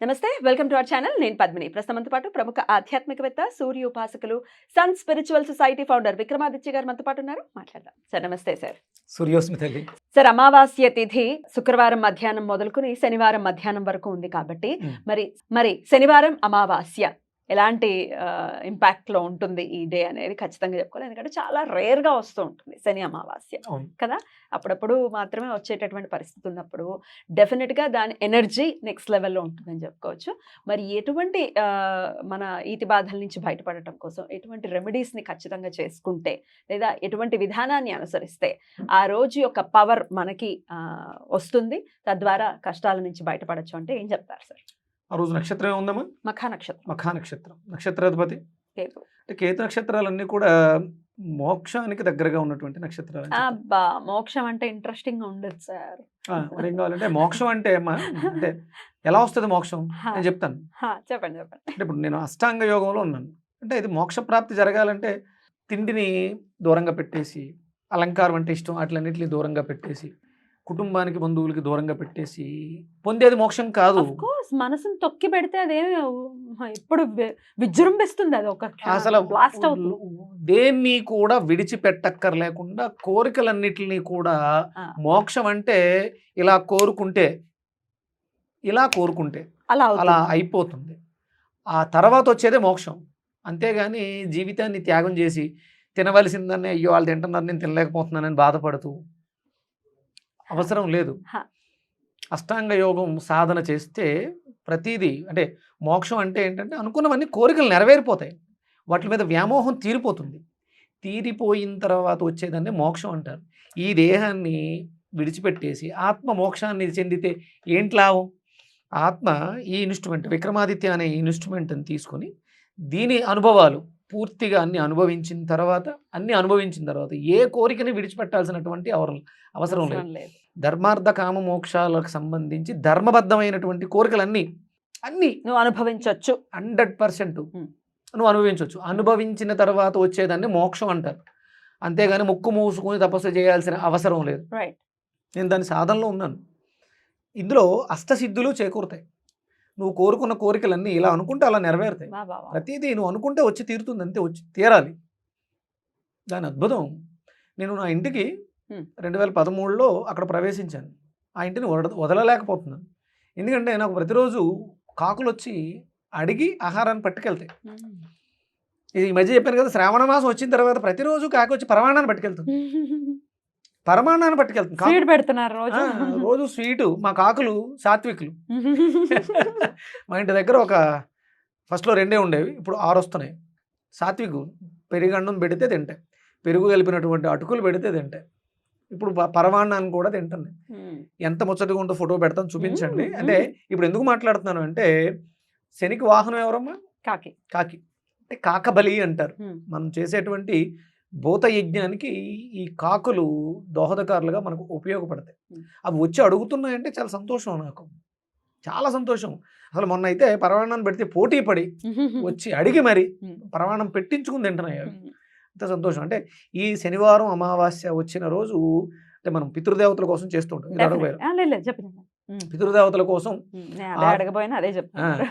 నమస్తే welcome to our channel. నేను పద్మిని. ప్రస్తుతంతో పాటు ప్రముఖ ఆధ్యాత్మికవేత్త సూర్య ఉపాసకులు Sun Spiritual Society founder Vikramaditya గారు మనతో పాటు ఉన్నారు. మాట్లాడదాం. సార్ నమస్తే సార్. సూర్యోస్మి తల్లి. సార్ అమావాస్య తిథి శుక్రవారం మధ్యాహ్నం మొదలుకుని శనివారం మధ్యాహ్నం వరకు ఉంది కాబట్టి. మరి మరి శనివారం అమావాస్య. ఎలాంటి ఇంపాక్ట్లో ఉంటుంది ఈ డే అనేది ఖచ్చితంగా చెప్పుకోవాలి. ఎందుకంటే చాలా రేర్గా వస్తూ ఉంటుంది శని అమావాస్య కదా. అప్పుడప్పుడు మాత్రమే వచ్చేటటువంటి పరిస్థితి ఉన్నప్పుడు డెఫినెట్గా దాని ఎనర్జీ నెక్స్ట్ లెవెల్లో ఉంటుందని చెప్పుకోవచ్చు. మరి ఎటువంటి మన ఈతి బాధల నుంచి బయటపడటం కోసం ఎటువంటి రెమెడీస్ని ఖచ్చితంగా చేసుకుంటే లేదా ఎటువంటి విధానాన్ని అనుసరిస్తే ఆ రోజు యొక్క పవర్ మనకి వస్తుంది. తద్వారా కష్టాల నుంచి బయటపడచ్చు అంటే ఏం చెప్తారు సార్? ఆ రోజు నక్షత్రం ఏముందమ్మా? మఖా నక్షత్రం. మఖా నక్షత్రం. నక్షత్రాధిపతి. కేతు. అంటే కేతు నక్షత్రాలన్నీ కూడా మోక్షానికి దగ్గరగా ఉన్నటువంటి నక్షత్రాలు. అబ్బా మోక్షం అంటే ఇంట్రెస్టింగ్ ఉండదు సార్. ఏం కావాలంటే మోక్షం అంటే అమ్మా అంటే ఎలా వస్తుంది మోక్షం. నేను చెప్తాను. చెప్పండి చెప్పండి. అంటే ఇప్పుడు నేను అష్టాంగ యోగంలో ఉన్నాను. అంటే ఇది మోక్ష ప్రాప్తి జరగాలంటే తిండిని దూరంగా పెట్టేసి అలంకారం అంటే ఇష్టం వాటిలన్నింటినీ దూరంగా పెట్టేసి కుటుంబానికి బంధువులకి దూరంగా పెట్టేసి పొందేది మోక్షం కాదు. మనసుని తొక్కి పెడితే అదేమి ఎప్పుడు విజృంభిస్తుంది అది ఒక అసలు బ్లాస్ట్ అవుతుంది. దేన్ని కూడా విడిచిపెట్టక్కర్లేకుండా కోరికలన్నిటిని కూడా మోక్షం అంటే ఇలా కోరుకుంటే ఇలా కోరుకుంటే అలా అలా అయిపోతుంది. ఆ తర్వాత వచ్చేదే మోక్షం. అంతేగాని జీవితాన్ని త్యాగం చేసి తినవలసిందని అయ్యో వాళ్ళు తింటున్నారు నేను తినలేకపోతున్నానని బాధపడుతూ అవసరం లేదు. అష్టాంగ యోగం సాధన చేస్తే ప్రతిదీ అంటే మోక్షం అంటే ఏంటంటే అనుకున్నవన్నీ కోరికలు నెరవేరిపోతాయి. వాటి మీద వ్యామోహం తీరిపోతుంది. తీరిపోయిన తర్వాత వచ్చేదాన్ని మోక్షం అంటారు. ఈ దేహాన్ని విడిచిపెట్టేసి ఆత్మ మోక్షాన్ని చెందితే ఏంటి లాభం? ఆత్మ ఈ ఇన్స్ట్రుమెంట్ విక్రమాదిత్య అనే ఇన్స్ట్రుమెంట్ని తీసుకొని దీని అనుభవాలు పూర్తిగా అన్ని అనుభవించిన తర్వాత అన్ని అనుభవించిన తర్వాత ఏ కోరికని విడిచిపెట్టాల్సినటువంటి అవసరం అవసరం లేదు. ధర్మార్థ కామ మోక్షాలకు సంబంధించి ధర్మబద్ధమైనటువంటి కోరికలన్నీ అన్నీ నువ్వు అనుభవించవచ్చు హండ్రెడ్ పర్సెంట్. నువ్వు అనుభవించవచ్చు అనుభవించిన తర్వాత వచ్చేదాన్ని మోక్షం అంటారు. అంతేగాని ముక్కు మూసుకొని తపస్సు చేయాల్సిన అవసరం లేదు. నేను దాని సాధనలో ఉన్నాను. ఇందులో అష్టసిద్ధులు చేకూరుతాయి. నువ్వు కోరుకున్న కోరికలన్నీ ఇలా అనుకుంటే అలా నెరవేరుతాయి. ప్రతిదీ నువ్వు అనుకుంటే వచ్చి తీరుతుంది అంతే వచ్చి తీరాలి. దాని అద్భుతం. నేను నా ఇంటికి. రెండు వేల పదమూడులో అక్కడ ప్రవేశించాను. ఆ ఇంటిని వద వదలలేకపోతున్నాను. ఎందుకంటే నాకు ప్రతిరోజు కాకులు వచ్చి అడిగి ఆహారాన్ని పట్టుకెళ్తాయి. ఇది ఈ మధ్య చెప్పాను కదా శ్రావణ మాసం వచ్చిన తర్వాత ప్రతిరోజు కాకి వచ్చి పరమాణాన్ని పట్టుకెళ్తుంది. పరమాణాన్ని పట్టుకెళ్తుంది కాకు- స్వీట్ పెడుతున్నారు రోజు. రోజు స్వీటు మా కాకులు సాత్వికులు. మా ఇంటి దగ్గర ఒక ఫస్ట్లో రెండే ఉండేవి ఇప్పుడు ఆరు వస్తున్నాయి. సాత్వికు పెరుగన్నం పెడితే తింటాయి పెరుగు కలిపినటువంటి అటుకులు పెడితే తింటాయి ఇప్పుడు పరమాన్నాన్ని కూడా మ్మ్. ఎంత ముచ్చటగా ఉందో ఫోటో పెడతాను చూపించండి. అంటే ఇప్పుడు ఎందుకు మాట్లాడుతున్నాను అంటే శనికి వాహనం ఎవరమ్మా? కాకి. కాకి. అంటే కాకబలి అంటారు. మనం చేసేటువంటి భూత యజ్ఞానికి ఈ కాకులు దోహదకారులుగా మనకు ఉపయోగపడతాయి. అవి వచ్చి అడుగుతున్నాయంటే చాలా సంతోషం నాకు. చాలా సంతోషం. అసలు మొన్న అయితే పరమాణం పెడితే పోటీ పడి వచ్చి అడిగి మరి. పరమాణం పెట్టించుకుని తింటున్నాయి అవి. అంత సంతోషం. అంటే ఈ శనివారం అమావాస్య వచ్చిన రోజు అంటే మనం పితృదేవతల కోసం చేస్తూ ఉంటాం. పితృదేవతల కోసం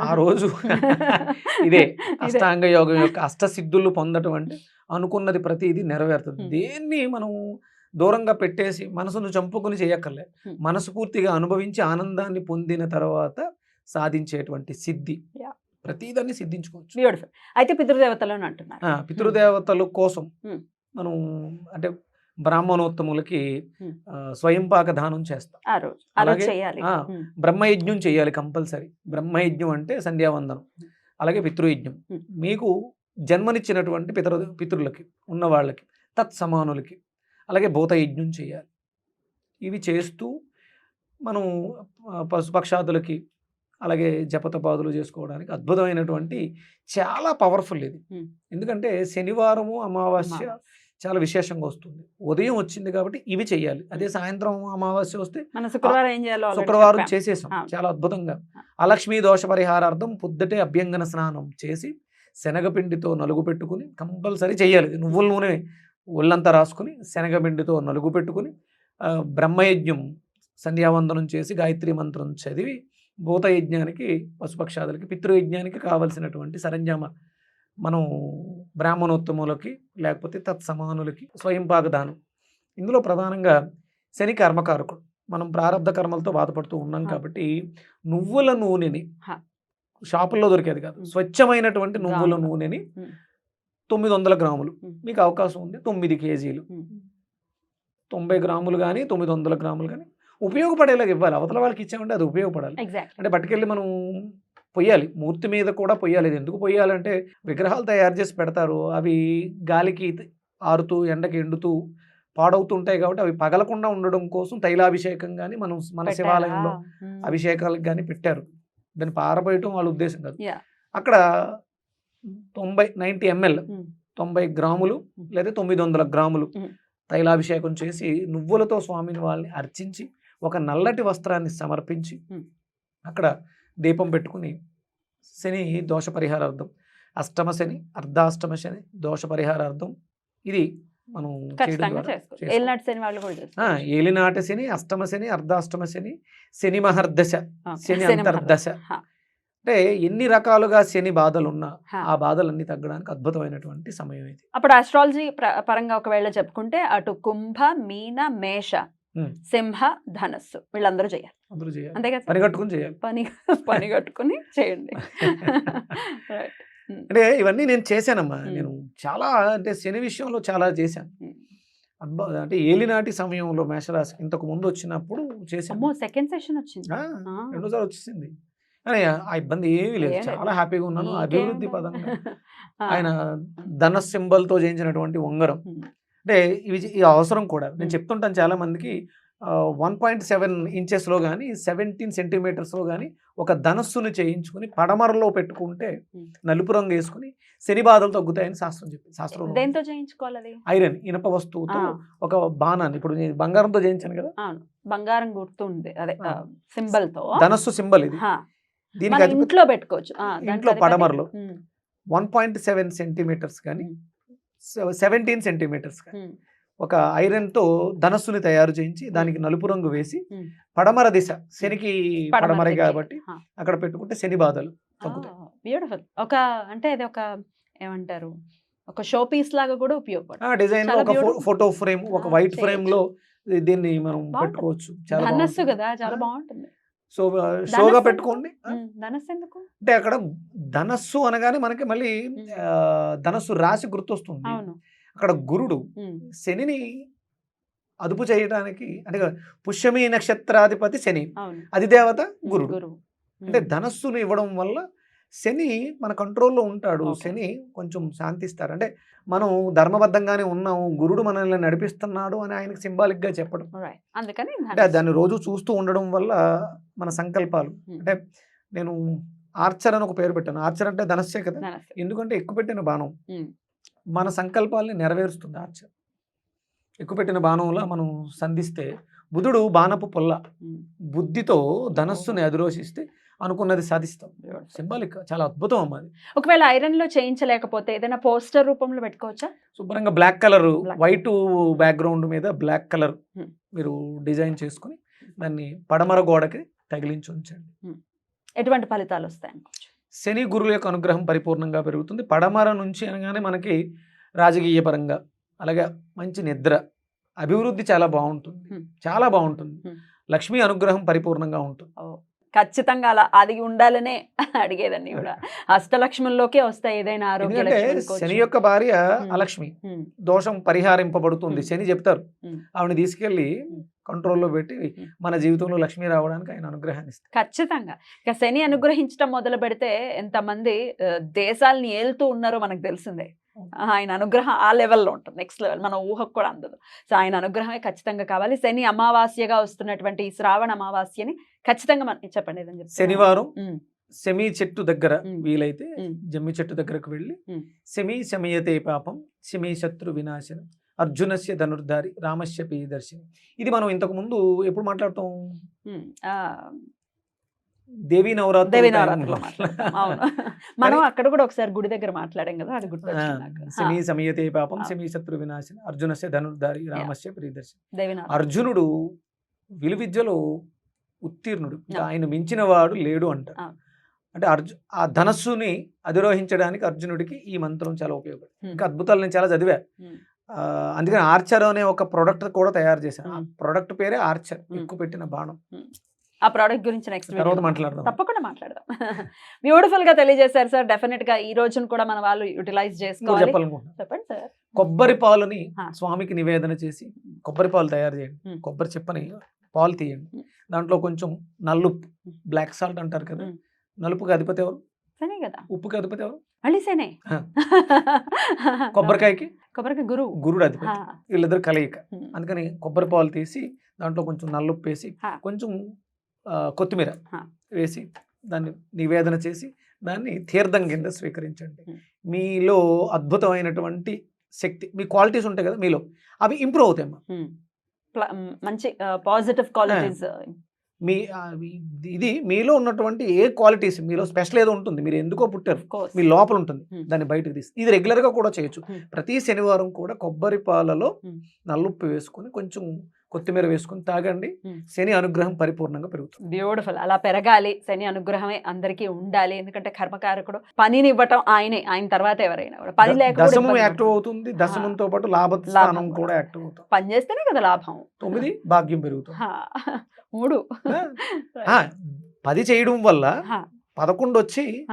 ఆ రోజు ఇదే అష్టాంగ యోగం యొక్క అష్టసిద్ధులు పొందటం అంటే అనుకున్నది ప్రతిదీ నెరవేరుతుంది. దేన్ని మనం దూరంగా పెట్టేసి మనసును చంపుకుని చేయక్కర్లే. మనసు పూర్తిగా అనుభవించి ఆనందాన్ని పొందిన తర్వాత సాధించేటువంటి సిద్ధి. ప్రతిదాన్ని సిద్ధించుకోవచ్చు. బ్యూటిఫుల్. అయితే పితృదేవతలు అని అంటున్నారు పితృదేవతల కోసం. మనం అంటే బ్రాహ్మణోత్తములకి స్వయంపాక దానం చేస్తాం. అలాగే. బ్రహ్మయజ్ఞం చేయాలి కంపల్సరీ. బ్రహ్మయజ్ఞం అంటే సంధ్యావందనం. అలాగే పితృయజ్ఞం. మీకు జన్మనిచ్చినటువంటి పితృ పితృలకి ఉన్న వాళ్ళకి తత్సమానులకి అలాగే భూతయజ్ఞం చేయాలి ఇవి చేస్తూ మనం పశుపక్షాదులకి అలాగే జపతపాదులు చేసుకోవడానికి అద్భుతమైనటువంటి చాలా పవర్ఫుల్ ఇది. ఎందుకంటే శనివారము అమావాస్య. చాలా విశేషంగా వస్తుంది ఉదయం వచ్చింది కాబట్టి ఇవి చెయ్యాలి అదే సాయంత్రం అమావాస్య వస్తే శుక్రవారం చేయాలో. చేసేసాం. చాలా అద్భుతంగా అలక్ష్మీ దోష పరిహారార్థం పొద్దుటే అభ్యంగన స్నానం చేసి శనగపిండితో నలుగు పెట్టుకుని కంపల్సరీ చేయాలి నువ్వుల నూనె ఒళ్ళంతా రాసుకుని శనగపిండితో నలుగు పెట్టుకుని బ్రహ్మయజ్ఞం సంధ్యావందనం చేసి గాయత్రి మంత్రం చదివి భూతయజ్ఞానికి పశుపక్షాదులకి పితృయజ్ఞానికి కావలసినటువంటి సరంజామ మనం బ్రాహ్మణోత్తములకి లేకపోతే తత్సమానులకి స్వయంపాక దానం ఇందులో ప్రధానంగా శని కర్మకారకుడు మనం ప్రారంధ కర్మలతో బాధపడుతూ ఉన్నాం. కాబట్టి నువ్వుల నూనెని. షాపుల్లో దొరికేది కాదు. స్వచ్ఛమైనటువంటి నువ్వుల. నూనెని. తొమ్మిది వందల గ్రాములు. మీకు అవకాశం ఉంది తొమ్మిది కేజీలు. తొంభై గ్రాములు కానీ తొమ్మిది వందల గ్రాములు కానీ ఉపయోగపడేలాగా ఇవ్వాలి. అవతల వాళ్ళకి ఇచ్చామంటే అది ఉపయోగపడాలి. అంటే పట్టుకెళ్ళి మనం పొయ్యాలి. మూర్తి మీద కూడా పొయ్యాలి. ఎందుకు పొయ్యాలంటే విగ్రహాలు తయారు చేసి పెడతారు. అవి గాలికి ఆరుతూ ఎండకి ఎండుతూ పాడవుతుంటాయి కాబట్టి అవి పగలకుండా ఉండడం కోసం తైలాభిషేకం కానీ మనం మన శివాలయంలో అభిషేకాలకు కానీ పెట్టారు. దాన్ని పారబోయటం వాళ్ళ ఉద్దేశం కాదు. అక్కడ తొంభై నైంటీ ఎంఎల్ తొంభై గ్రాములు లేదా తొమ్మిది వందల గ్రాములు Mm. తైలాభిషేకం చేసి నువ్వులతో స్వామిని వాళ్ళని అర్చించి ఒక నల్లటి వస్త్రాన్ని సమర్పించి. అక్కడ దీపం పెట్టుకుని శని దోష పరిహారార్థం అష్టమ శని అర్ధాష్టమ శని దోష పరిహారార్థం ఇది మనం ఏలినాటి శని వాళ్ళు కూడా ఏలినాటి శని అష్టమ శని అర్ధాష్టమ శని శని మహర్దశ శని అంతర్దశ. అంటే ఎన్ని రకాలుగా శని బాధలు ఉన్నా. ఆ బాధలన్నీ తగ్గడానికి అద్భుతమైనటువంటి సమయం ఇది. అప్పుడు ఆస్ట్రాలజీ పరంగా ఒకవేళ చెప్పుకుంటే అటు కుంభ మీన మేష. సింహ ధనస్సు వీళ్ళందరూ చేయాలి. అందరూ చేయాలి. అంతే కదా పని కట్టుకుని చేయాలి. పని పని కట్టుకుని చేయండి. Right. అంటే ఇవన్నీ నేను చేశానమ్మా. నేను చాలా అంటే శని విషయంలో చాలా చేశాను. అద్భుత అంటే ఏలినాటి సమయంలో మేషరాశి ఇంతకు ముందు వచ్చినప్పుడు అమ్మో సెకండ్ సెషన్ వచ్చింది. రెండోసారి వచ్చేసింది కానీ ఆ ఇబ్బంది ఏమీ లేదు. చాలా హ్యాపీగా ఉన్నాను అభివృద్ధి. పదంగా ఆ. ఆయన ధన సింబల్తో చేయించినటువంటి ఉంగరం. అంటే ఇవి ఈ అవసరం కూడా నేను. చెప్తుంటాను చాలా మందికి వన్ పాయింట్ సెవెన్ ఇంచెస్లో కానీ సెవెంటీన్ సెంటీమీటర్స్లో కానీ ఒక ధనస్సును చేయించుకుని పడమరలో పెట్టుకుంటే. నలుపు రంగు వేసుకుని శని బాధలు తగ్గుతాయని శాస్త్రం చెప్పింది శాస్త్రం దేంతో చేయించుకోవాలి? ఐరన్ ఇనప వస్తువుతో ఒక బాణాన్ని. ఇప్పుడు నేను బంగారంతో చేయించాను కదా. బంగారం గుర్తుంది అదే ఆ. సింబల్తో ధనస్సు సింబల్ ఇది. దీనికి ఇంట్లో పెట్టుకోవచ్చు. ఇంట్లో పడమరలో. వన్ పాయింట్ సెవెన్ సెంటీమీటర్స్ కానీ. సెవెంటీన్ సెంటీమీటర్స్ కానీ ఒక ఐరన్తో ధనస్సుని తయారు చేయించి దానికి నలుపు రంగు వేసి. పడమర దిశ శనికి పడమర. కాబట్టి. అక్కడ పెట్టుకుంటే శని బాధలు బ్యూటిఫుల్ ఒక అంటే ఇది ఒక ఏమంటారు ఒక షో పీస్ లాగా కూడా ఉపయోగపడుతుంది డిజైన్ ఒక. ఫోటో ఫ్రేమ్ ఒక వైట్. ఫ్రేమ్లో దీన్ని మనం. పెట్టుకోవచ్చు చాలా ధనస్సు. కదా చాలా. బాగుంటుంది సో షోగా? పెట్టుకోండి ధనస్సు ఎందుకు అంటే అక్కడ ధనస్సు అనగానే మనకి మళ్ళీ ధనస్సు రాశి గుర్తొస్తుంది అవును అక్కడ గురుడు శనిని అదుపు చేయడానికి అంటే పుష్యమి నక్షత్రాధిపతి శని. అవును. అది దేవత ఉమ్, గురుడు అంటే ధనస్సును ఇవ్వడం వల్ల శని మన కంట్రోల్లో ఉంటాడు. శని కొంచెం శాంతిస్తారు. అంటే మనం ధర్మబద్ధంగానే ఉన్నాము గురుడు మనల్ని నడిపిస్తున్నాడు అని ఆయనకి symbolic గా చెప్పడం. అందుకని అంటే. దాన్ని రోజు చూస్తూ ఉండడం వల్ల మన సంకల్పాలు. అంటే నేను ఆర్చర్ అని ఒక పేరు పెట్టాను. ఆర్చర్ అంటే ధనస్సే కదా. ఎందుకంటే ఎక్కువ పెట్టిన బాణం. మన సంకల్పాల్ని నెరవేరుస్తుంది ఆర్చర్ ఎక్కువ పెట్టిన బాణంలో మనం సంధిస్తే బుధుడు బాణపు పొల్ల బుద్ధితో ధనస్సుని అధిరోషిస్తే అనుకున్నది సాధిస్తాం. సింబాలిక్ చాలా అద్భుతం అమ్మ అది. ఒకవేళ ఐరన్లో చేయించలేకపోతే ఏదైనా పోస్టర్ రూపంలో పెట్టుకోవచ్చా? శుభ్రంగా బ్లాక్ కలర్. వైట్ బ్యాక్గ్రౌండ్ మీద బ్లాక్ కలర్. మీరు డిజైన్ చేసుకుని దాన్ని పడమర గోడకి తగిలించి ఉంచండి. ఎటువంటి ఫలితాలు వస్తాయి శని గురువుల యొక్క అనుగ్రహం పరిపూర్ణంగా పెరుగుతుంది పడమర నుంచి అనగానే మనకి రాజకీయ పరంగా అలాగే మంచి నిద్ర అభివృద్ధి చాలా బాగుంటుంది. చాలా బాగుంటుంది. లక్ష్మీ అనుగ్రహం పరిపూర్ణంగా ఉంటుంది ఖచ్చితంగా అలా అది ఉండాలనే అడిగేదండి కూడా అష్టలక్ష్ముల్లోకే వస్తాయి ఏదైనా ఆరోగ్య. శని యొక్క భార్య. అలక్ష్మి దోషం పరిహారింపబడుతుంది. శని చెప్తారు. ఆవిడ తీసుకెళ్ళి Hmm. కంట్రోల్లో పెట్టి. మన జీవితంలో లక్ష్మి రావడానికి ఆయన అనుగ్రహాన్ని ఇస్తారు ఖచ్చితంగా ఇక శని అనుగ్రహించడం మొదలు పెడితే ఎంతమంది దేశాల్ని ఏలుతూ ఉన్నారో మనకు తెలిసిందే. ఆయన అనుగ్రహం ఆ లెవెల్లో ఉంటుంది. నెక్స్ట్ లెవెల్ మన ఊహకు కూడా అందదు. సో ఆయన అనుగ్రహమే ఖచ్చితంగా కావాలి. శని అమావాస్యగా వస్తున్నటువంటి ఈ శ్రావణ అమావాస్యని ఖచ్చితంగా మన చెప్పండి ఏదని. శనివారం సెమి చెట్టు దగ్గర. వీలైతే జమ్మి చెట్టు దగ్గరకు వెళ్ళి. సెమి శమయతే పాపం శమి శత్రు వినాశనం అర్జునస్య ధనుర్ధారి రామస్య ప్రియదర్శిని ఇది మనం ఇంతకు ముందు ఎప్పుడు మాట్లాడతాం? దేవీ నవరాత్రి దేవి నవరాత్రిలో మాట్లాడతాం. అవును. మనం అక్కడ కూడా ఒకసారి గుడి దగ్గర మాట్లాడాం కదా అది నాకు. శమీ సమయతే పాపం. శమీ శత్రు వినాశిని అర్జునస్య ధనుర్ధారి రామస్య ప్రియదర్శిని అర్జునుడు విలువిద్యలో ఉత్తీర్ణుడు. ఆయన మించిన వాడు లేడు అంటారు. అంటే అర్జు ఆ ధనస్సుని అధిరోహించడానికి అర్జునుడికి ఈ మంత్రం చాలా ఉపయోగపడు Hmm. ఇంకా అద్భుతాలు నేను చాలా చదివా. Hmm. అందుకని ఆర్చర్ అనే ఒక ప్రొడక్ట్ కూడా తయారు చేశాను. ఆ Hmm. ప్రొడక్ట్ పేరే ఆర్చర్. Hmm. ఎక్కువ పెట్టిన బాణం. ఆ ప్రోడక్ట్ గురించి నెక్స్ట్ తర్వాత మాట్లాడదాం. తప్పకుండా మాట్లాడదాం. బ్యూటిఫుల్గా తెలియజేశారు సార్. డెఫినెట్గా ఈ రోజును కూడా మన వాళ్ళు యూటిలైజ్ చేసుకోవాలి. చెప్పండి సార్. కొబ్బరి పాలని. స్వామికి నివేదన చేసి కొబ్బరి పాలు తయారు చేయండి. కొబ్బరి చెప్పని పాలు తీయండి. దాంట్లో కొంచెం నల్లుప్పు. బ్లాక్ సాల్ట్ అంటారు కదా. నలుపుకి అధిపతి ఎవరు? సరే కదా. ఉప్పుకి అధిపతి ఎవరు? మళ్ళీ సేనే. కొబ్బరికాయకి? కొబ్బరికి గురువు. గురుడు అధిపతి. వీళ్ళిద్దరు కలయిక. అందుకని కొబ్బరి పాలు తీసి దాంట్లో కొంచెం నల్లుప్పు వేసి. కొంచెం కొత్తిమీర. వేసి దాన్ని నివేదన చేసి దాన్ని తీర్థం కింద స్వీకరించండి. మీలో అద్భుతమైనటువంటి శక్తి మీ క్వాలిటీస్ ఉంటాయి కదా మీలో అవి ఇంప్రూవ్ అవుతాయి అమ్మా. మంచి పాజిటివ్ క్వాలిటీస్ మీ ఇది- మీలో ఉన్నటువంటి ఏ క్వాలిటీస్ మీలో స్పెషల్ ఏదో ఉంటుంది మీరు ఎందుకో పుట్టారు మీ లోపల ఉంటుంది. దాన్ని బయటకు తీసి ఇది రెగ్యులర్గా కూడా చేయొచ్చు. ప్రతి శనివారం కూడా కొబ్బరి పాలలో. నల్లుప్పు వేసుకొని కొంచెం కొత్తిమీర వేసుకొని తాగండి. శని అనుగ్రహం పరిపూర్ణంగా పెరుగుతుంది. బ్యూటిఫుల్ అలా పెరగాలి. శని అనుగ్రహమే అందరికీ ఉండాలి. ఎందుకంటే కర్మకారకుడు పనిని ఇవ్వటం ఆయనే. ఆయన తర్వాత ఎవరైనా కూడా. పని లేకుండా యాక్టివ్. అవుతుంది. దశమంతో పాటు లాభ స్థానం కూడా. యాక్టివ్ అవుతుంది. పని చేస్తేనే కదా లాభం. తొమ్మిది భాగ్యం పెరుగుతుంది. మూడు. పది చేయడం వల్ల. పదకొండు వచ్చి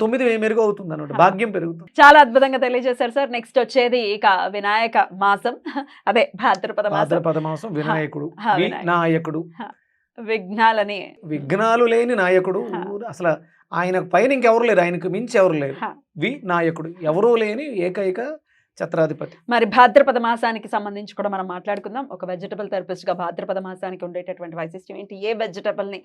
తొమ్మిది మెరుగు అవుతుంది అనమాట. భాగ్యం పెరుగుతుంది. చాలా అద్భుతంగా తెలియజేశారు సార్. నెక్స్ట్ వచ్చేది ఇక వినాయక మాసం. అదే భాద్రపద మాసం. భాద్రపద మాసం వినాయకుడు. వినాయకుడు. విఘ్నాలని. విఘ్నాలు లేని నాయకుడు. అసలు ఆయన పైన ఇంకెవరు లేరు. ఆయనకు మించి ఎవరు లేరు. వి నాయకుడు. ఎవరూ లేని ఏకైక ఛత్రాధిపతి. మరి భాద్రపద మాసానికి సంబంధించి కూడా మనం మాట్లాడుకుందాం. ఒక వెజిటబుల్ థెరపిస్ట్గా భాద్రపద మాసానికి ఉండేటటువంటి వైశిష్ట్యం ఏంటి? ఏ వెజిటబుల్ని